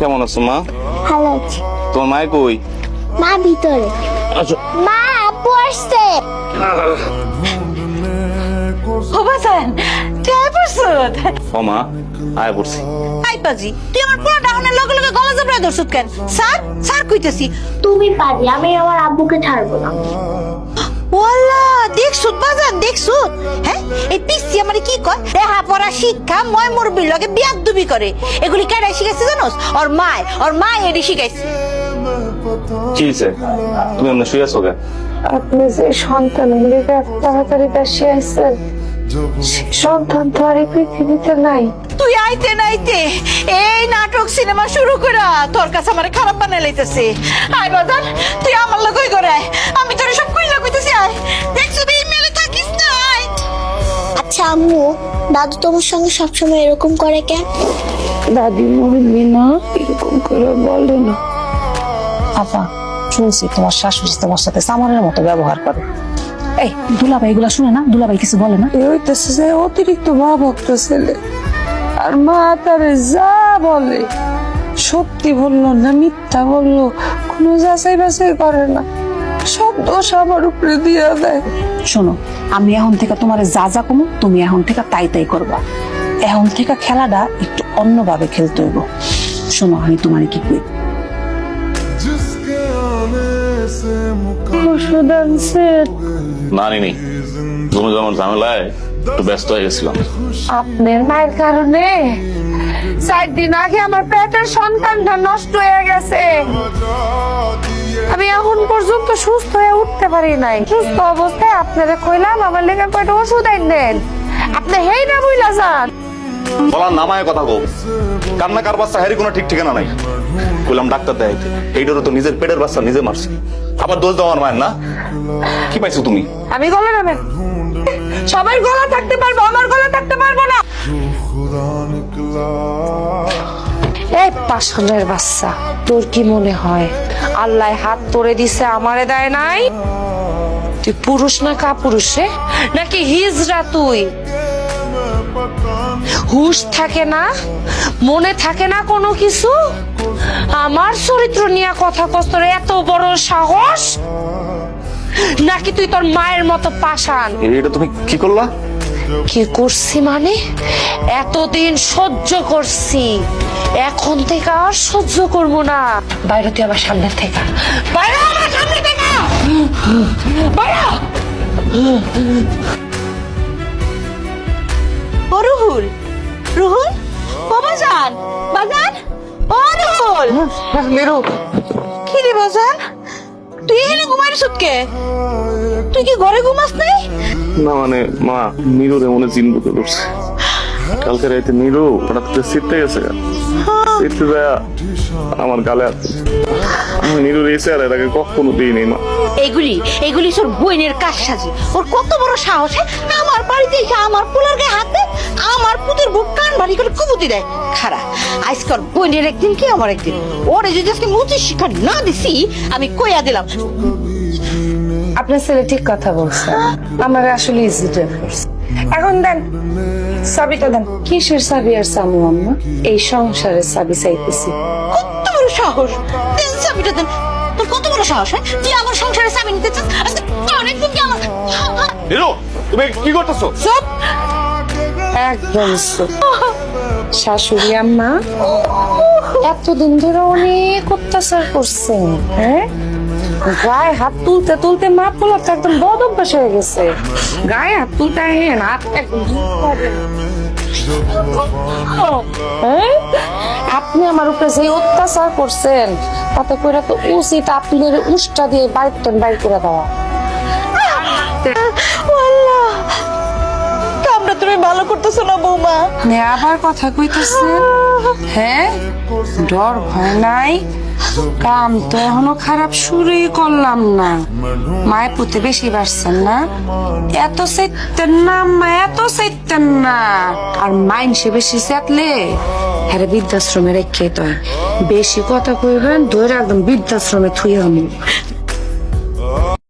কেমন আছো মা? ভালো আছি। তোমার মায় কই? মা ভিতরে। আচ্ছা মা আপু আসছে। তুই আয় পড়ছত। ও মা আয় পড়ছি। আই পাজি তুই আমার পুরো ডাউনের লগে লগে গলা জবড়ায় ধরছত কেন? স্যার স্যার কইতেছি। তুমি পারি আমি আমার আব্বুকে ছাড়বো না। ওয়াল্লা দেখছুত বাজান দেখছুত হ্যাঁ? এই পিসি আমার কি কয়? দেহা পড়া শিক্ষা ময় মুরবির লগে বিয়াদ দুবি করে। এগুলি কেডাই শিখাইছে জানোস? ওর মায় ওর মা এডি শিখাইছে। কি হয়েছে তুমি শুয়ে আছো কেন? আপনি যে তাড়াতাড়ি সন্তান তো আর এই পৃথিবীতে নাই। তুই আইতে নাইতে এই নাটক সিনেমা শুরু করা তোর কাছে আমার খারাপ বানাই লাইতেছে। আয় বাজান তুই আমার লগই করে আম্মু দাদু তোমার সঙ্গে সবসময় এরকম করে কেন? দাদি মরবি না এরকম করে বলে না। আপা শুনছি তোমার শাশুড়ি তোমার সাথে সামারের মতো ব্যবহার করে। এই দুলাভাই এগুলা শুনে না? দুলাভাই কিছু বলে না? এ হইতেছে যে অতিরিক্ত মা ভক্ত ছেলে। আর মা তারে যা বলে সত্যি বলল না মিথ্যা বলল কোনো যাচাই বাছাই করে না। সব দোষ আমার উপরে দিয়ে দেয়। শোনো আমি এখন থেকে তোমার যা যা কমু তুমি এখন থেকে তাই তাই করবা। এখন থেকে খেলাটা একটু অন্যভাবে খেলতে হইব। শোনো আমি তোমার কি কই? না নিনি তুমি যেমন ঝামেলায় একটু ব্যস্ত হয়ে গেছিলাম। আপনার মায়ের কারণে চার দিন আগে আমার পেটের সন্তানটা নষ্ট হয়ে গেছে। আমি এখন পর্যন্ত সুস্থ হয়ে উঠতে পারি নাই। সুস্থ অবস্থায় আপনাদের কইলাম আমার লেগে কয়টা ওষুধ আইনেন আপনি হেই না বুঝলা যান। বলার নামায় কথা গো কান্না কার বাচ্চা কোনো ঠিক ঠিকানা নাই। কইলাম ডাক্তার তো নিজের পেটের বাচ্চা নিজে মারছে। আবার দোষ মায়ের না? কি পাইছো তুমি? আমি গলা নামে। সবাই গলা থাকতে পারব আমার গলা থাকতে পারব না। এই পাষাণের বাচ্চা তোর কি মনে হয়? আল্লাহ হাত তোরে দিছে, আমারে দেয় নাই। তুই পুরুষ না কা পুরুষে নাকি হিজরা তুই? হুশ থাকে না? মনে থাকে না কোনো কিছু? আমার চরিত্র নিয়ে কথা কস্তর এত বড় সাহস? নাকি তুই তোর মায়ের মতো পাষাণ? এটা তুমি কি করলা? কি করছি মানে? এতদিন সহ্য করছি। এখন থেকে আর সহ্য করব না। বাইরে তুই আমার সামনে থেকে। বাইরে আমার সামনে থেকে! বাইরে! ও রুহুল। রুহুল? বাজান বাজান? ও রুহুল! মেরু কি রে বাজান? তুই এখানে ঘুমাই সুতকে? তুই কি ঘরে ঘুমাস নাই? না মানে মা এমন জিন কালকে রাইতে নিরু হঠাৎ করে শীতে গেছে শীতে যায় আমার গালে দিছে। আমি আগে কখনো দিইনি মা। এগুলি এগুলি তোর বইনের কাজ সাজি ওর কত বড় সাহস? আমার বাড়িতে এসে আমার পোলার গায়ে হাত দেয় আমার পুতের বুক বাড়ি করে কুবুতি দেয় খারা আজকাল বইনের একদিন কি আমার একদিন? ওরে যদি আজকে মুচির শিক্ষা না দিছি আমি কইয়া দিলাম। আপনার ছেলে ঠিক কথা বলছে। আমার আসলে ইজিটা এখন দেন চাবিটা দেন। কিসের চাবি আর সামু আম্মা? এই সংসারের চাবি চাইতেছি। কত বড় সাহস। দেন চাবিটা দেন। তোর কত বড় সাহস হ্যাঁ? তুই আমার সংসারে চাবি নিতে চাস? তোর কি আমার তুমি কি করতেছো? চুপ! একদম। শাশুড়ি আম্মা। এতদিন ধরে অনেক অত্যাচার করছেন হ্যাঁ? গায়ে হাত তুলতে তুলতে মা পোলা তো একদম বদ অভ্যাস হয়ে গেছে। গায়ে হাত তুলতে হেন হাত হ্যাঁ? আপনি আমার উপরে যে অত্যাচার করছেন, তাতে করে তো উচিত আপনার উষ্টা দিয়ে বাইর বাইর করে দেওয়া। ভালো করতেছো না, বৌমা? আবার কথা কইতেছেন হ্যাঁ ডর ভয় নাই। কাম তো এখনও খারাপ শুরুই করলাম না। মায়ের পুঁতে বেশি বাড়ছেন না। এত চাইতেন না, মা, এত চাইতেন না। আর মাইন সে বেশি চাতলে হ্যাঁ বৃদ্ধাশ্রমে রেখে তো বেশি কথা কইবেন ধরে একদম বৃদ্ধাশ্রমে থুই আমি।